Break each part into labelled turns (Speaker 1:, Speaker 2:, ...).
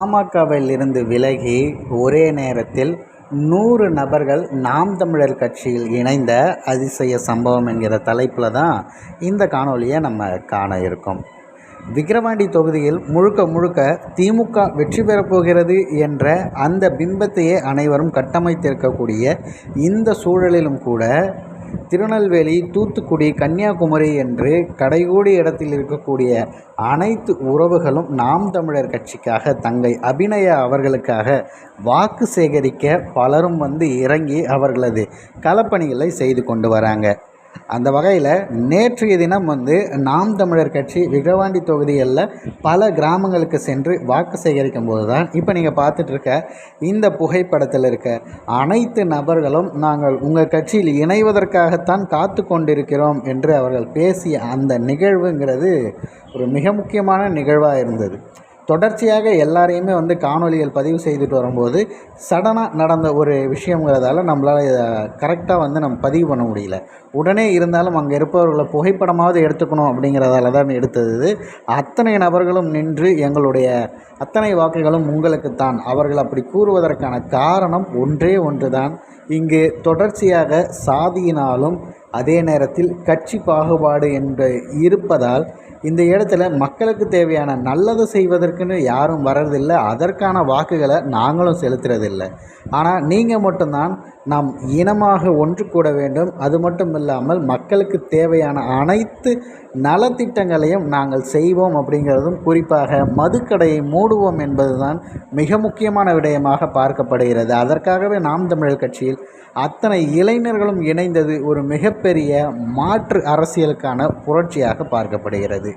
Speaker 1: பாமகவில் இருந்து விலகி ஒரே நேரத்தில் நூறு நபர்கள் நாம் தமிழர் கட்சியில் இணைந்த அதிசய சம்பவம் என்கிற தலைப்பில் தான் இந்த காணொலியை நம்ம காண இருக்கோம். விக்கிரவாண்டி தொகுதியில் முழுக்க முழுக்க திமுக வெற்றி பெறப்போகிறது என்ற அந்த பிம்பத்தையே அனைவரும் கட்டமைத்திருக்கக்கூடிய இந்த சூழலிலும் கூட திருநெல்வேலி தூத்துக்குடி கன்னியாகுமரி என்று கடைகூடி இடத்தில் இருக்கக்கூடிய அனைத்து உறவுகளும் நாம் தமிழர் கட்சிக்காக தங்கை அபிநயா அவர்களுக்காக வாக்கு சேகரிக்க பலரும் வந்து இறங்கி அவர்களது களப்பணிகளை செய்து கொண்டு வராங்க. அந்த வகையில் நேற்றைய தினம் வந்து நாம் தமிழர் கட்சி விக்ரவாண்டி தொகுதிகளில் பல கிராமங்களுக்கு சென்று வாக்கு சேகரிக்கும் போது தான் இப்போ நீங்கள் பார்த்துட்ருக்க இந்த புகைப்படத்தில் இருக்க அனைத்து நபர்களும் நாங்கள் உங்கள் கட்சியில் இணைவதற்காகத்தான் காத்து கொண்டிருக்கிறோம் என்று அவர்கள் பேசிய அந்த நிகழ்வுங்கிறது ஒரு மிக முக்கியமான நிகழ்வாக இருந்தது. தொடர்ச்சியாக எல்லாரையுமே வந்து காணொலிகள் பதிவு செய்துட்டு வரும்போது சடனாக நடந்த ஒரு விஷயங்கிறதால நம்மளால் இதை கரெக்டாக வந்து நம்ம பதிவு பண்ண முடியல. உடனே இருந்தாலும் அங்கே இருப்பவர்களை புகைப்படமாவது எடுத்துக்கணும் அப்படிங்கிறதால தான் எடுத்தது. அத்தனை நபர்களும் நின்று எங்களுடைய அத்தனை வாக்குகளும் உங்களுக்குத்தான். அவர்கள் அப்படி கூறுவதற்கான காரணம் ஒன்றே ஒன்று தான் இங்கு தொடர்ச்சியாக சாதியினாலும் அதே நேரத்தில் கட்சி பாகுபாடு என்று இருப்பதால் இந்த இடத்துல மக்களுக்கு தேவையான நல்லது செய்வதற்குன்னு யாரும் வர்றதில்லை அதற்கான வாக்குகளை நாங்களும் செலுத்துறதில்லை. ஆனால் நீங்கள் மட்டும்தான் நாம் இனமாக ஒன்று கூட வேண்டும். அது மட்டும் இல்லாமல் மக்களுக்கு தேவையான அனைத்து நலத்திட்டங்களையும் நாங்கள் செய்வோம் அப்படிங்கிறதும் குறிப்பாக மதுக்கடையை மூடுவோம் என்பதுதான் மிக முக்கியமான விடயமாக பார்க்கப்படுகிறது. அதற்காகவே நாம் தமிழர் கட்சியில் அத்தனை இளைஞர்களும் இணைந்தது ஒரு மிகப்பெரிய மாற்று அரசியலுக்கான புரட்சியாக பார்க்கப்படுகிறது.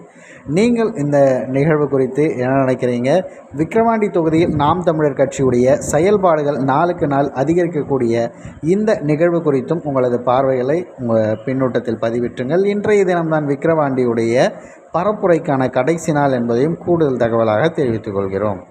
Speaker 1: நீங்கள் இந்த நிகழ்வு குறித்து என்ன நினைக்கிறீங்க? விக்கிரவாண்டி தொகுதியில் நாம் தமிழர் கட்சியுடைய செயல்பாடுகள் நாளுக்கு நாள் அதிகரிக்கக்கூடிய இந்த நிகழ்வு குறித்தும் உங்களது பார்வைகளை உங்கள் பின்னூட்டத்தில் பதிவிட்டுங்கள். இன்றைய தினம்தான் விக்கிரவாண்டியுடைய பரப்புரைக்கான கடைசி நாள் என்பதையும் கூடுதல் தகவலாக தெரிவித்துக் கொள்கிறோம்.